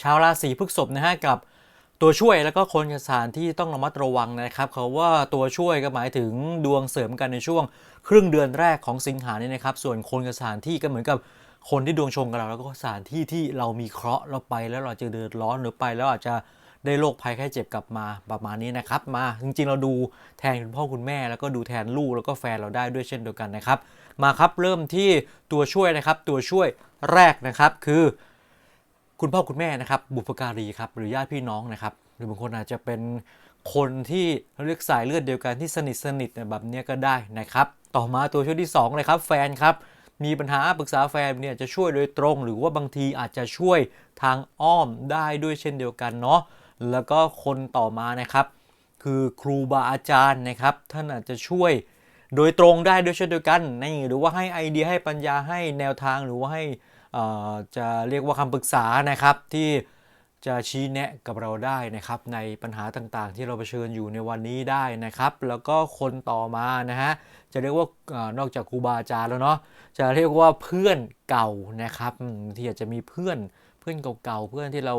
ชาวราศีพฤษภนะฮะกับตัวช่วยแล้วก็คนกับสถานที่ต้องระมัดระวังนะครับเขาว่าตัวช่วยก็หมายถึงดวงเสริมกันในช่วง ครึ่งเดือนแรกของสิงหาเนี่ยนะครับ ส่วนคนกับสถานที่ก็เหมือนกับคนที่ดวงชงกับเราแล้วก็สถานที่ที่เรามีเคราะห์เราไปแล้วเราจะเดือดร้อนหรือไปแล้วอาจจะได้โรคภัยไข้เจ็บกลับมาประมาณนี้นะครับ มาจริงๆเราดูแทนคุณพ่อคุณแม่ แล้วก็ดูแทนลูกแล้วก็แฟนเราได้ด้วยเช่นเดียวกันนะครับ มาครับเริ่มที่ตัวช่วยนะครับตัวช่วยแรกนะครับคือ คุณพ่อคุณแม่นะครับบุพการีครับหรือญาติพี่น้องนะครับหรือบางคนอาจจะเป็นคนที่เราเรียกสายเลือดเดียวกันที่สนิทสนิทแบบนี้ก็ได้นะครับ ต่อมาตัวช่วยที่ 2 เลยครับ แฟนครับ มีปัญหาปรึกษาแฟนเนี่ยจะช่วยโดยตรง หรือว่าบางทีอาจจะช่วยทางอ้อมได้ด้วยเช่นเดียวกันเนาะแล้วก็คนต่อมานะครับ คือครูบาอาจารย์นะครับ ท่านอาจจะช่วยโดยตรงได้ด้วยเช่นเดียวกันนี่หรือว่าให้ไอเดียให้ปัญญาให้แนวทางหรือว่าให้ จะเรียกว่าคำปรึกษานะครับที่จะชี้แนะกับเราได้นะครับในปัญหาต่างๆ ที่เราเผชิญอยู่ในวันนี้ได้นะครับ แล้วก็คนต่อมานะฮะจะเรียกว่านอกจากครูบาอาจารย์แล้วเนาะจะเรียกว่าเพื่อนเก่านะครับที่อาจจะมีเพื่อนเพื่อนเก่าๆเพื่อนที่เรา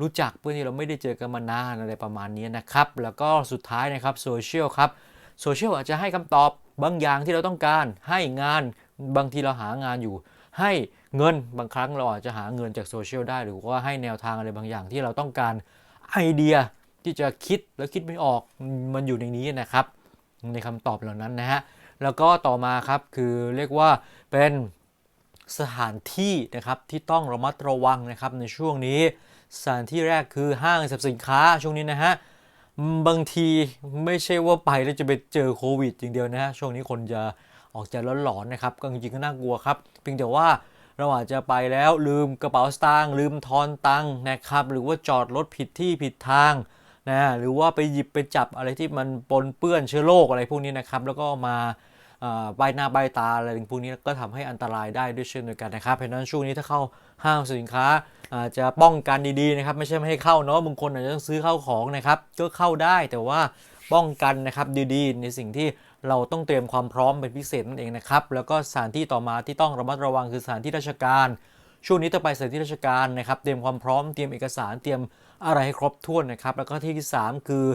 รู้จักเพื่อนที่เราไม่ได้เจอกันมานานอะไรประมาณนี้นะครับ แล้วก็สุดท้ายนะครับโซเชียลครับโซเชียลอาจจะให้คำตอบบางอย่างที่เราต้องการให้งานบางทีเราหางานอยู่ ให้เงินบางครั้งเราอาจจะหาเงินจากโซเชียลได้ หรือว่าให้แนวทางอะไรบางอย่างที่เราต้องการไอเดียที่จะคิดแล้วคิดไม่ออกมันอยู่ในนี้นะครับ ในคำตอบเหล่านั้นนะฮะแล้วก็ต่อมาครับคือเรียกว่าเป็นสถานที่นะครับที่ต้องระมัดระวังนะครับในช่วงนี้ สถานที่แรกคือห้างสรรพสินค้าช่วงนี้นะฮะ บางทีไม่ใช่ว่าไปแล้วจะไปเจอโควิดอย่างเดียวนะฮะช่วงนี้คนจะออกจะหลอนๆนะครับก็จริงๆก็น่ากลัวครับ เพียงแต่ว่าเราอาจจะไปแล้วลืมกระเป๋าสตางค์ลืมทอนตังค์นะครับ หรือว่าจอดรถผิดที่ผิดทางนะหรือว่าไปหยิบไปจับอะไรที่มันปนเปื้อนเชื้อโรคอะไรพวกนี้นะครับ แล้วก็มา ใบหน้าใบตาอะไรพวกนี้ก็ทำให้อันตรายได้ด้วยเช่นเดียวกันนะครับเพราะนั้นช่วงนี้ถ้าเข้าห้างสินค้าอาจจะป้องกันดีๆนะครับไม่ใช่ไม่ให้เข้าเนาะบางคนอาจจะต้องซื้อเข้าของนะครับก็เข้าได้แต่ว่าป้องกันนะครับดีๆ ในสิ่งที่เราต้องเตรียมความพร้อมเป็นพิเศษนั่นเองนะครับแล้วก็สถานที่ต่อมาที่ต้องระมัดระวังคือสถานที่ราชการช่วงนี้ต้องไปสถานที่ราชการนะครับเตรียมความพร้อมเตรียมเอกสารเตรียมอะไรให้ครบถ้วนนะครับแล้วก็ที่ที่สามคือ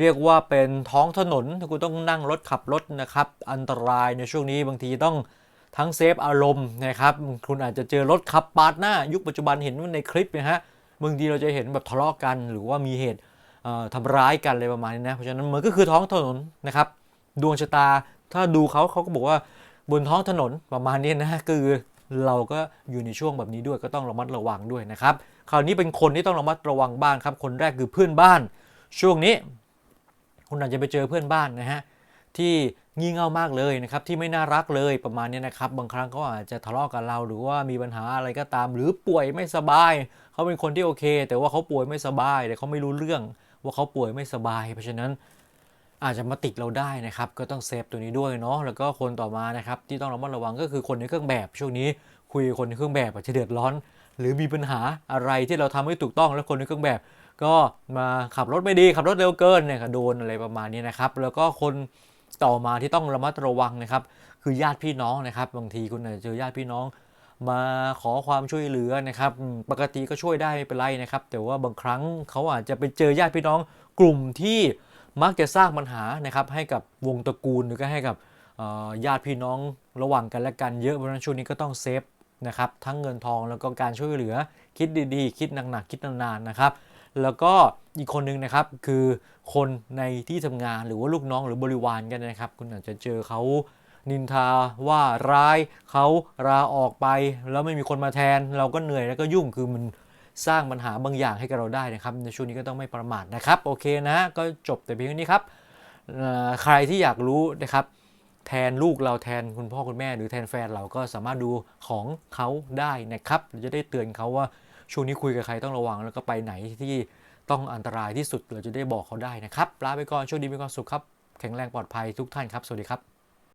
เรียกว่าเป็นท้องถนนถ้าคุณต้องนั่งรถขับรถนะครับ อันตรายในช่วงนี้บางทีต้องทั้งเซฟอารมณ์นะครับคุณอาจจะเจอรถขับปาดหน้า ยุคปัจจุบันเห็นในคลิปนะฮะบางทีเราจะเห็นแบบทะเลาะกัน หรือว่ามีเหตุเอ่อทำร้ายกันอะไรประมาณนี้นะเพราะฉะนั้นมันก็คือท้องถนนนะครับ ดวงชะตาถ้าดูเขาเขาก็บอกว่าบนท้องถนนประมาณนี้นะฮะคือเราก็อยู่ในช่วงแบบนี้ด้วยก็ต้องระมัดระวังด้วยนะครับ คราวนี้เป็นคนที่ต้องระมัดระวังบ้างครับ คนแรกคือเพื่อนบ้าน ช่วงนี้ คุณอาจจะไปเจอเพื่อนบ้านนะฮะที่งี่เง่ามากเลยนะครับที่ไม่น่ารักเลยประมาณนี้นะครับ บางครั้งเขาอาจจะทะเลาะกับเราหรือว่ามีปัญหาอะไรก็ตาม หรือป่วยไม่สบาย เขาเป็นคนที่โอเค แต่ว่าเขาป่วยไม่สบายแต่เขาไม่รู้เรื่องว่าเขาป่วยไม่สบาย เพราะฉะนั้นอาจจะมาติดเราได้นะครับ ก็ต้องเซฟตัวนี้ด้วยเนาะแล้วก็คนต่อมานะครับที่ต้องระมัดระวังก็คือคนในเครื่องแบบช่วงนี้ คุยคนในเครื่องแบบอาจจะเดือดร้อน หรือมีปัญหาอะไรที่เราทำไม่ถูกต้องแล้วคนในเครื่องแบบ ก็มาขับรถไม่ดีขับรถเร็วเกินเนี่ยโดนอะไรประมาณนี้นะครับ แล้วก็คนต่อมาที่ต้องระมัดระวังนะครับ คือญาติพี่น้องนะครับ บางทีคุณอาจจะเจอญาติพี่น้อง มาขอความช่วยเหลือนะครับ ปกติก็ช่วยได้ไม่เป็นไรนะครับ แต่ว่าบางครั้งเขาอาจจะไปเจอญาติพี่น้องกลุ่มที่มักจะสร้างปัญหานะครับให้กับวงตระกูลหรือก็ให้กับญาติพี่น้องระหว่างกันและกันเยอะเพราะฉะนั้นช่วงนี้ก็ต้องเซฟนะครับทั้งเงินทองแล้วก็การช่วยเหลือคิดดีๆ คิดหนักๆคิดนานๆนะครับ แล้วก็อีกคนหนึ่งนะครับคือคนในที่ทำงานหรือว่าลูกน้องหรือบริวารกันนะครับ คุณอาจจะเจอเขานินทาว่าร้ายเขาลาออกไป แล้วไม่มีคนมาแทน เราก็เหนื่อยแล้วก็ยุ่งคือมันสร้างปัญหาบางอย่างให้กับเราได้นะครับในช่วงนี้ก็ต้องไม่ประมาทนะครับ โอเคนะ ก็จบแต่เพียงเท่นี้ครับใครที่อยากรู้นะครับ แทนลูกเราแทนคุณพ่อคุณแม่ หรือแทนแฟนเราก็สามารถดูของเขาได้นะครับจะได้เตือนเขาว่า ช่วงนี้คุยกับใครต้องระวังแล้วก็ไปไหนที่ต้องอันตรายที่สุดเราจะได้บอกเขาได้นะครับลาไปก่อนโชคดีมีความสุขครับแข็งแรงปลอดภัยทุกท่านครับ สวัสดีครับ